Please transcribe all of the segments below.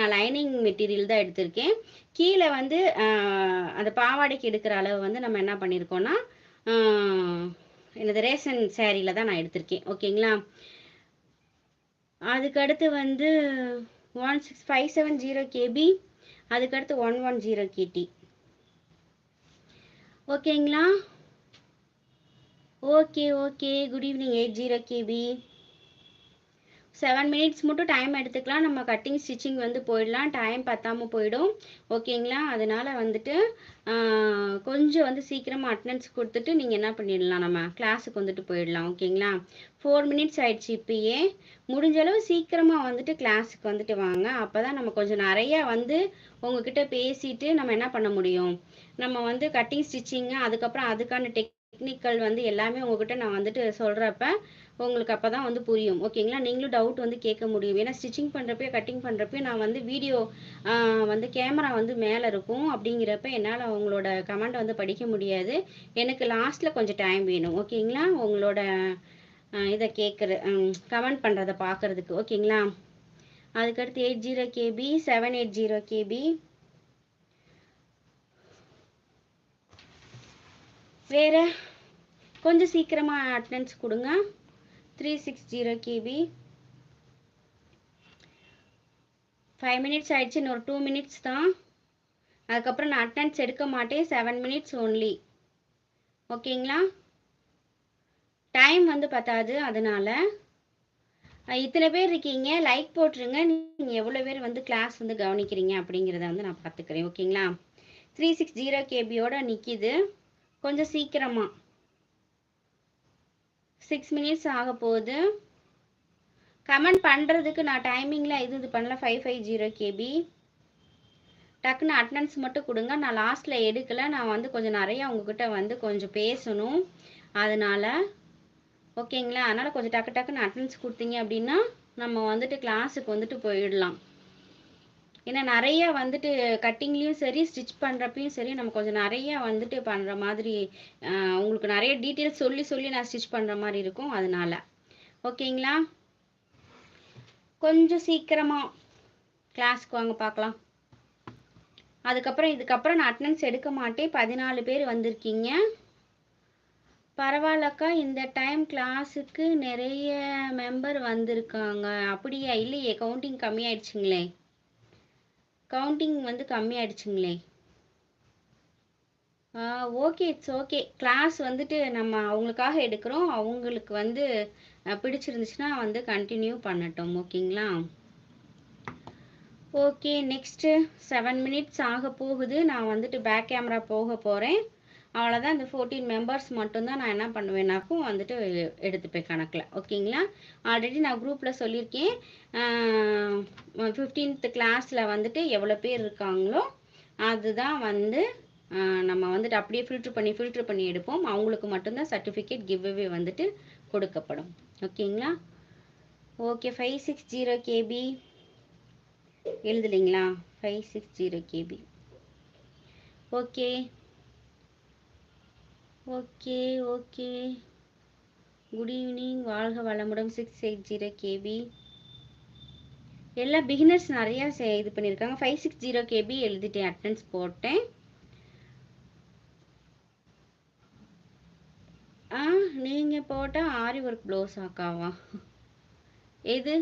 நான் lining material தான் எடுத்திருக்கேன். கீழே வந்து அந்த பாவாடைக்கு எடுக்கிற அளவு வந்து நம்ம என்ன பண்ணியிருக்கோம்னா எனது ரேஷன் சேரீல தான் நான் எடுத்திருக்கேன். ஓகேங்களா? அதுக்கடுத்து வந்து one six five seven zero KB அதுக்கடுத்து ஒன் ஒன் ஜீரோ கேடி ஓகேங்களா? Okay okay. Good evening eight zero KB seven minutes மட்டும் டைம் எடுத்துக்கலாம். நம்ம கட்டிங் ஸ்டிச்சிங் வந்து போயிடலாம். டைம் பத்தாமல் போயிடும். ஓகேங்களா அதனால் வந்துட்டு கொஞ்சம் வந்து சீக்கிரமாக அட்டனன்ஸ் கொடுத்துட்டு நீங்கள் என்ன பண்ணிடலாம்? நம்ம கிளாஸுக்கு வந்துட்டு போயிடலாம். ஓகேங்களா ஃபோர் மினிட்ஸ் ஆயிடுச்சு இப்பயே. முடிஞ்ச அளவு சீக்கிரமாக வந்துட்டு கிளாஸுக்கு வந்துட்டு வாங்க. அப்போ தான் நம்ம கொஞ்சம் நிறையா வந்து உங்ககிட்ட பேசிட்டு நம்ம என்ன பண்ண முடியும்? நம்ம வந்து கட்டிங் ஸ்டிச்சிங்கு அதுக்கப்புறம் அதுக்கான டெக்னிக்கல் வந்து எல்லாமே உங்ககிட்ட நான் வந்துட்டு சொல்கிறப்ப உங்களுக்கு அப்போ தான் வந்து புரியும். ஓகேங்களா நீங்களும் டவுட் வந்து கேட்க முடியும். ஏன்னா ஸ்டிச்சிங் பண்ணுறப்ப கட்டிங் பண்ணுறப்ப நான் வந்து வீடியோ வந்து கேமரா வந்து மேலே இருக்கும். அப்படிங்கிறப்ப என்னால் அவங்களோட கமெண்ட்டை வந்து படிக்க முடியாது. எனக்கு லாஸ்ட்டில் கொஞ்சம் டைம் வேணும். ஓகேங்களா உங்களோட இதை கேட்குற கமெண்ட் பண்ணுறதை பார்க்குறதுக்கு. ஓகேங்களா அதுக்கடுத்து eight zero KB seven eight zero KB வேறு? கொஞ்சம் சீக்கிரமாக அட்டண்டன்ஸ் கொடுங்க. Three six zero KB five minutes ஆயிடுச்சு இன்னொரு டூ மினிட்ஸ் தான். அதுக்கப்புறம் நான் அட்டனன்ஸ் எடுக்க மாட்டேன் செவன் மினிட்ஸ் ஓன்லி ஓகேங்களா டைம் வந்து பத்தாது அதனால. இத்தனை பேர் இருக்கீங்க லைக் போட்டுருங்க. நீங்கள் எவ்வளோ பேர் வந்து கிளாஸ் வந்து கவனிக்கிறீங்க அப்படிங்கிறத வந்து நான் பார்த்துக்கிறேன். ஓகேங்களா த்ரீ சிக்ஸ் ஜீரோ கேபியோட நிற்கிது கொஞ்சம் சீக்கிரமாக சிக்ஸ் மினிட்ஸ் ஆக போகுது. கமெண்ட் பண்ணுறதுக்கு நான் டைமிங்கில் இது இது பண்ணல. ஃபைவ் ஃபைவ் ஜீரோ கேபி டக்குன்னு அட்டண்டன்ஸ் மட்டும் கொடுங்க. நான் லாஸ்ட்டில் எடுக்கலை. நான் வந்து கொஞ்சம் நிறையா உங்ககிட்ட வந்து கொஞ்சம் பேசணும். அதனால் ஓகேங்களா அதனால் கொஞ்சம் டக்கு டக்குன்னு அட்டண்டன்ஸ் கொடுத்தீங்க அப்படின்னா நம்ம வந்துட்டு கிளாஸுக்கு வந்துட்டு போயிடலாம். ஏன்னா நிறைய வந்துட்டு கட்டிங்லேயும் சரி ஸ்டிச் பண்ணுறப்பையும் சரி நம்ம கொஞ்சம் நிறைய வந்துட்டு பண்ணுற மாதிரி உங்களுக்கு நிறைய டீட்டெயில்ஸ் சொல்லி சொல்லி நான் ஸ்டிச் பண்ணுற மாதிரி இருக்கும் அதனால. ஓகேங்களா? கொஞ்சம் சீக்கிரமாக கிளாஸ்க்கு வாங்க பார்க்கலாம். அதுக்கப்புறம் இதுக்கப்புறம் நான் அட்டனன்ஸ் எடுக்க மாட்டேன். பதினாலு பேர் வந்திருக்கீங்க. பரவாயில்லக்கா இந்த டைம் கிளாஸுக்கு நிறைய மெம்பர் வந்திருக்காங்க. அப்படியா? இல்லையே கவுண்டிங் கம்மியாயிடுச்சுங்களே. கவுண்டிங் வந்து கம்மியாயிடுச்சுங்களே. ஓகே இட்ஸ் ஓகே கிளாஸ் வந்துட்டு நம்ம அவங்களுக்காக எடுக்கிறோம். அவங்களுக்கு வந்து பிடிச்சிருந்துச்சுன்னா வந்து கண்டினியூ பண்ணட்டும் ஓகேங்களா? ஓகே நெக்ஸ்ட்டு செவன் மினிட்ஸ் ஆக போகுது. நான் வந்துட்டு பேக் கேமரா போக போகிறேன் அவ்வளோதான் இந்த ஃபோர்டீன் மெம்பர்ஸ் மட்டும்தான் நான் என்ன பண்ணுவேனாக்கும் வந்துட்டு எடுத்துப்பேன் கணக்கில். ஓகேங்களா ஆல்ரெடி நான் குரூப்பில் சொல்லியிருக்கேன். ஃபிஃப்டீன்த் கிளாஸில் வந்துட்டு எவ்வளோ பேர் இருக்காங்களோ அதுதான் வந்து நம்ம வந்துட்டு அப்படியே ஃபில்ட்ரு பண்ணி ஃபில்ட்ரு பண்ணி எடுப்போம். அவங்களுக்கு மட்டும்தான் சர்டிஃபிகேட் கிவ்வே வந்துட்டு கொடுக்கப்படும். ஓகேங்களா okay five six zero KB எழுதுலிங்களா? Five six zero KB okay okay okay. Good evening வாழ்க வளமுடன். சிக்ஸ் எயிட் ஜீரோ கேபி எல்லா பிகினர்ஸ் நிறையா இது பண்ணியிருக்காங்க. ஃபைவ் சிக்ஸ் ஜீரோ கேபி எழுதிட்டேன். அட்டன்ஸ் போட்டேன். ஆ நீங்கள் போட்டால் ஆரி ஒர்க் ப்ளவுஸ் ஆக்காவா எது?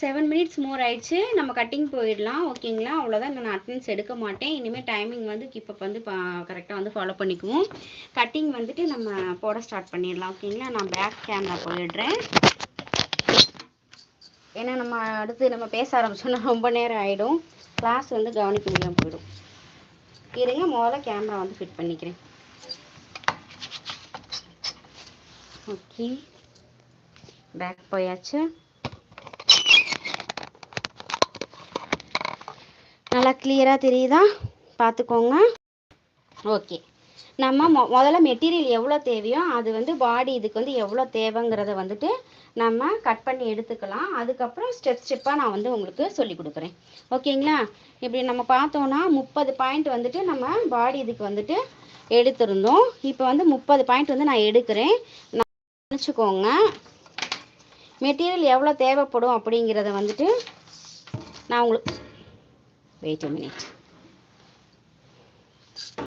செவன் மினிட்ஸ் மோர் ஆயிடுச்சு. நம்ம கட்டிங் போயிடலாம். ஓகேங்களா அவ்வளோதான் நான் அட்டன்ஸ் எடுக்க மாட்டேன். இனிமேல் டைமிங் வந்து இப்போ வந்து கரெக்டாக வந்து ஃபாலோ பண்ணிக்குவோம். கட்டிங் வந்துட்டு நம்ம போட ஸ்டார்ட் பண்ணிடலாம். ஓகேங்களா நான் பேக் கேமரா போயிடுறேன். ஏன்னா நம்ம அடுத்து நம்ம பேச ஆரம்பிச்சோன்னா ரொம்ப நேரம் ஆகிடும் கிளாஸ் வந்து கவனிக்க முடியாமல் போயிடும். இருங்க. முதல்ல கேமரா வந்து ஃபிட் பண்ணிக்கிறேன். ஓகே பேக் போயாச்சு. நல்லா கிளியராக தெரியுதா? பார்த்துக்கோங்க ஓகே நம்ம மொ முதல்ல மெட்டீரியல் எவ்வளோ தேவையோ அது வந்து பாடி இதுக்கு வந்து எவ்வளோ தேவைங்கிறத வந்துட்டு நம்ம கட் பண்ணி எடுத்துக்கலாம். அதுக்கப்புறம் ஸ்டெப் ஸ்டெப்பாக நான் வந்து உங்களுக்கு சொல்லி கொடுக்குறேன். ஓகேங்களா இப்படி நம்ம பார்த்தோன்னா முப்பது பாயிண்ட் வந்துட்டு நம்ம பாடி இதுக்கு வந்துட்டு எடுத்திருந்தோம். இப்போ வந்து முப்பது பாயிண்ட் வந்து நான் எடுக்கிறேன். நான் நினச்சிக்கோங்க. மெட்டீரியல் எவ்வளோ தேவைப்படும் அப்படிங்கிறத வந்துட்டு நான் உங்களுக்கு Wait a minute.